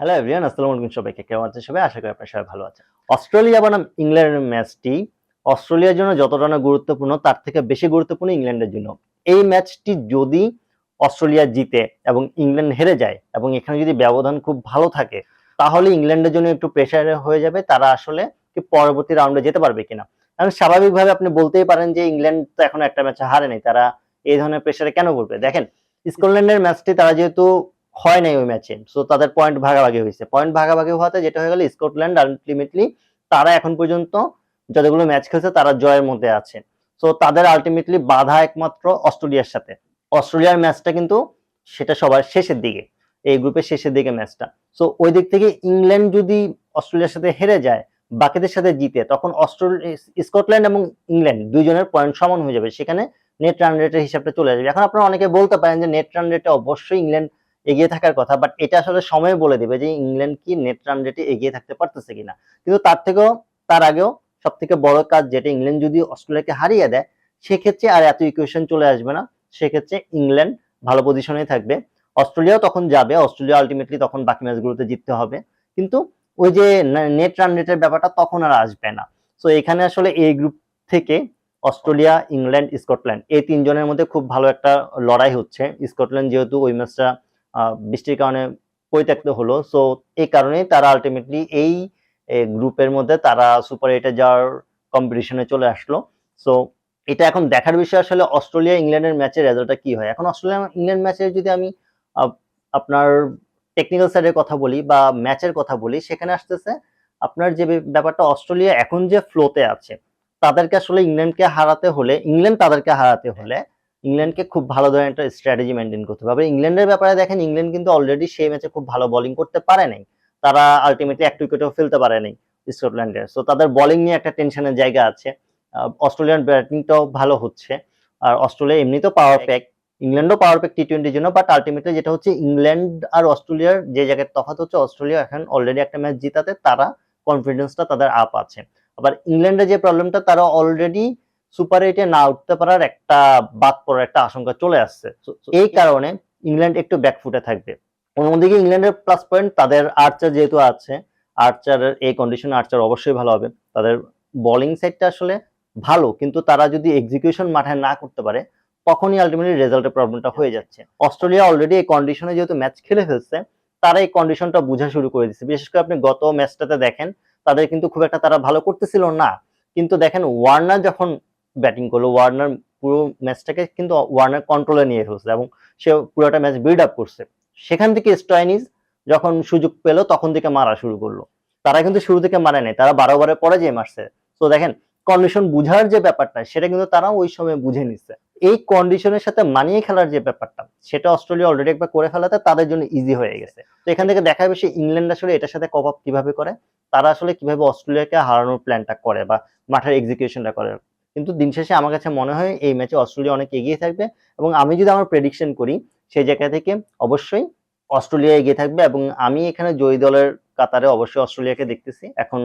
Hello everyone আসসালামু আলাইকুম সবাইকে। কেমন আছেন সবাই? আশা করি আপনারা সবাই ভালো আছেন। অস্ট্রেলিয়া বনাম ইংল্যান্ডের ম্যাচটি অস্ট্রেলিয়ার জন্য যতটা না গুরুত্বপূর্ণ, তার থেকে বেশি গুরুত্বপূর্ণ ইংল্যান্ডের জন্য। এই ম্যাচটি যদি অস্ট্রেলিয়া জিতে এবং ইংল্যান্ড হেরে যায় এবং এখানে যদি ব্যবধান খুব ভালো থাকে, তাহলে ইংল্যান্ডের জন্য একটু প্রেশার হয়ে যাবে তারা আসলে কি পরবর্তী রাউন্ডে যেতে পারবে কিনা। কারণ স্বাভাবিকভাবে আপনি বলতেই পারেন যে ইংল্যান্ড তো এখন একটা ম্যাচে হারে নেই তারা এই ধরনের প্রেশারে কেন পড়বে? দেখেন, স্কটল্যান্ডের ম্যাচটি তারা যেহেতু হয় নাই ওই ম্যাচে সো তাদের পয়েন্ট ভাগাভাগি হয়েছে। পয়েন্ট ভাগাভাগি হওয়াতে যেটা হয়ে গেল স্কটল্যান্ড আলটিমেটলি তারা এখন পর্যন্ত যতগুলো ম্যাচ খেলছে, তারা জয়ের মধ্যে আছে। সো তাদের আলটিমেটলি বাধা একমাত্র অস্ট্রেলিয়ার সাথে। অস্ট্রেলিয়ার ম্যাচটা কিন্তু সেটা সবার শেষের দিকে। এই গ্রুপের শেষের দিকে ম্যাচটা সো ওই দিক থেকে ইংল্যান্ড যদি অস্ট্রেলিয়ার সাথে হেরে যায়, বাকিদের সাথে জিতে, তখন অস্ট্রেলিয়া স্কটল্যান্ড এবং ইংল্যান্ড দুইজনের পয়েন্ট সমান হয়ে যাবে। সেখানে নেট রান রেটের হিসাবটা চলে আসবে। এখন আপনারা অনেকে বলতে পারেন যে নেট রান রেটে অবশ্যই ইংল্যান্ড এগিয়ে থাকার কথা বাট এটা আসলে সময় বলে দিবে যে ইংল্যান্ড কি নেট রান রেটে এগিয়ে থাকতে পারতেছে কিনা। কিন্তু তার থেকেও, তার আগেও সব থেকে বড় কাজ যেটা ইংল্যান্ড যদি অস্ট্রেলিয়াকে হারিয়ে দেয়, সেক্ষেত্রে আর এত ইকুয়েশন চলে আসবে না। সেক্ষেত্রে ইংল্যান্ড ভালো পজিশনে থাকবে। অস্ট্রেলিয়াও তখন যাবে, অস্ট্রেলিয়া আলটিমেটলি তখন বাকি ম্যাচগুলোতে জিততে হবে। কিন্তু ওই যে নেট রান রেটের ব্যাপারটা তখন আর আসবে না। সো এখানে আসলে এই গ্রুপ থেকে অস্ট্রেলিয়া, ইংল্যান্ড, স্কটল্যান্ড, এই তিনজনের মধ্যে খুব ভালো একটা লড়াই হচ্ছে। স্কটল্যান্ড যেহেতু ওই ম্যাচটা বৃষ্টির কারণে পরিত্যক্ত হলো। সো এই কারণেই তারা আলটিমেটলি এই গ্রুপের মধ্যে তারা সুপার এইটে যাওয়ার কম্পিটিশনে চলে আসলো। সো এটা এখন দেখার বিষয় আসলে অস্ট্রেলিয়া ইংল্যান্ডের ম্যাচের রেজাল্টটা কি হয়? এখন অস্ট্রেলিয়া ইংল্যান্ড ম্যাচের যদি আমি আপনার টেকনিক্যাল সাইডের কথা বলি বা ম্যাচের কথা বলি, সেখানে আসতেছে আপনার যে ব্যাপারটা অস্ট্রেলিয়া এখন যে ফ্লোতে আছে, তাদেরকে আসলে ইংল্যান্ডকে হারাতে হলে, ইংল্যান্ড তাদেরকে হারাতে হলে ইংল্যান্ডকে খুব ভালো ধরনের একটা স্ট্র্যাটেজি মেনটেন করতে হবে। ইংল্যান্ডের ব্যাপারে দেখেন, ইংল্যান্ড কিন্তু অলরেডি সেই ম্যাচে খুব ভালো বোলিং করতে পারে নাই। তারা আলটিমেটলি এক উইকেটও ফেলতে পারে নাই স্কটল্যান্ডের। সো তাদের বোলিং নিয়ে একটা টেনশনের জায়গা আছে। অস্ট্রেলিয়ান ব্যাটিংটাও ভালো হচ্ছে। আর অস্ট্রেলিয়া এমনিতেও পাওয়ার প্যাক ইংল্যান্ডও পাওয়ার প্যাক টি টোয়েন্টির জন্য বাট আলটিমেটলি যেটা হচ্ছে ইংল্যান্ড আর অস্ট্রেলিয়ার যে জায়গায় তফাৎ হচ্ছে, অস্ট্রেলিয়া এখন অলরেডি একটা ম্যাচ জিতাতে তারা কনফিডেন্সটা তাদের আপ আছে। আবার ইংল্যান্ডের যে প্রবলেমটা তারা অলরেডি সুপার এইটে না উঠতে পারার একটা বাদ পড়ার একটা আশঙ্কা চলে আসছে। এই কারণে ইংল্যান্ড একটু ব্যাকফুটে থাকবে। অন্যদিকে ইংল্যান্ডের প্লাস পয়েন্ট তাদের আর্চার যেহেতু আছে আর্চারের এই কন্ডিশনে আর্চার অবশ্যই ভালো হবে। তাদের বোলিং সাইডটা আসলে ভালো কিন্তু তারা যদি এক্সিকিউশন মাঠে না করতে পারে তখনই আলটিমেটলি রেজাল্টের প্রবলেমটা হয়ে যাচ্ছে। অস্ট্রেলিয়া অলরেডি এই কন্ডিশনে যেহেতু ম্যাচ খেলে ফেলছে তারা এই কন্ডিশনটা বোঝা শুরু করে দিচ্ছে বিশেষ করে আপনি গত ম্যাচটাতে দেখেন তাদের কিন্তু খুব একটা তারা ভালো করতেছিল না। কিন্তু দেখেন ওয়ার্নার যখন ব্যাটিং করল। ওয়ার্নার পুরো ম্যাচটাকে কিন্তু ওয়ার্নার কন্ট্রোলে নিয়ে ফেলছে এবং সে পুরোটা ম্যাচ বিল্ড আপ করছে। সেখান থেকে স্টয়নিজ যখন সুযোগ পেল, তখন থেকে মারা শুরু করল। তারা কিন্তু শুরু থেকে মারে নাই, তারা বারো বারে পরে যে মারছে। তো দেখেন কন্ডিশন বুঝার যে ব্যাপারটা, সেটা কিন্তু তারা ওই সময় বুঝে নিচ্ছে। এই কন্ডিশনের সাথে মানিয়ে খেলার যে ব্যাপারটা, সেটা অস্ট্রেলিয়া অলরেডি একবার করে ফেলাতে তাদের জন্য ইজি হয়ে গেছে। তো এখান থেকে দেখা যাবে সে ইংল্যান্ড আসলে এটার সাথে কপ আপ কীভাবে করে, তারা আসলে কীভাবে অস্ট্রেলিয়াকে হারানোর প্ল্যানটা করে বা মাঠের এক্সিকিউশনটা করে। কিন্তু দিন শেষে আমার কাছে মনে হয় এই ম্যাচে অস্ট্রেলিয়া অনেক এগিয়ে থাকবে এবং আমি যদি আমার প্রেডিকশন করি সেই জায়গা থেকে অবশ্যই অস্ট্রেলিয়া এগিয়ে থাকবে এবং আমি এখানে জয়ী দলের কাতারে অবশ্যই অস্ট্রেলিয়াকে দেখতেছি। এখন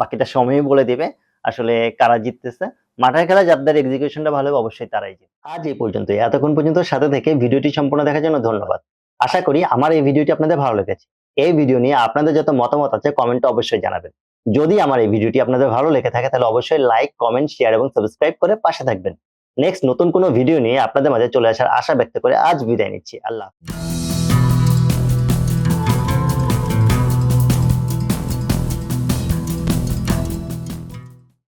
বাকিটা সময়ই বলে দেবে আসলে কারা জিততেছে। মাঠের খেলা যাদের এক্সিকিউশনটা ভালো হবে, অবশ্যই তারাই জিতবে। আজ এই পর্যন্ত, এতক্ষণ পর্যন্ত সাথে থেকে ভিডিওটি সম্পূর্ণ দেখার জন্য ধন্যবাদ। আশা করি আমার এই ভিডিওটি আপনাদের ভালো লেগেছে। এই ভিডিও নিয়ে আপনাদের যত মতামত আছে কমেন্টে অবশ্যই জানাবেন। যদি আমার এই ভিডিওটি আপনাদের ভালো লেগে থাকে, তাহলে অবশ্যই লাইক কমেন্ট শেয়ার এবং সাবস্ক্রাইব করে পাশে থাকবেন নেক্সট নতুন কোনো ভিডিও নিয়ে আপনাদের মাঝে চলে আসার আশা ব্যক্ত করে আজ বিদায় নিচ্ছি আল্লাহ।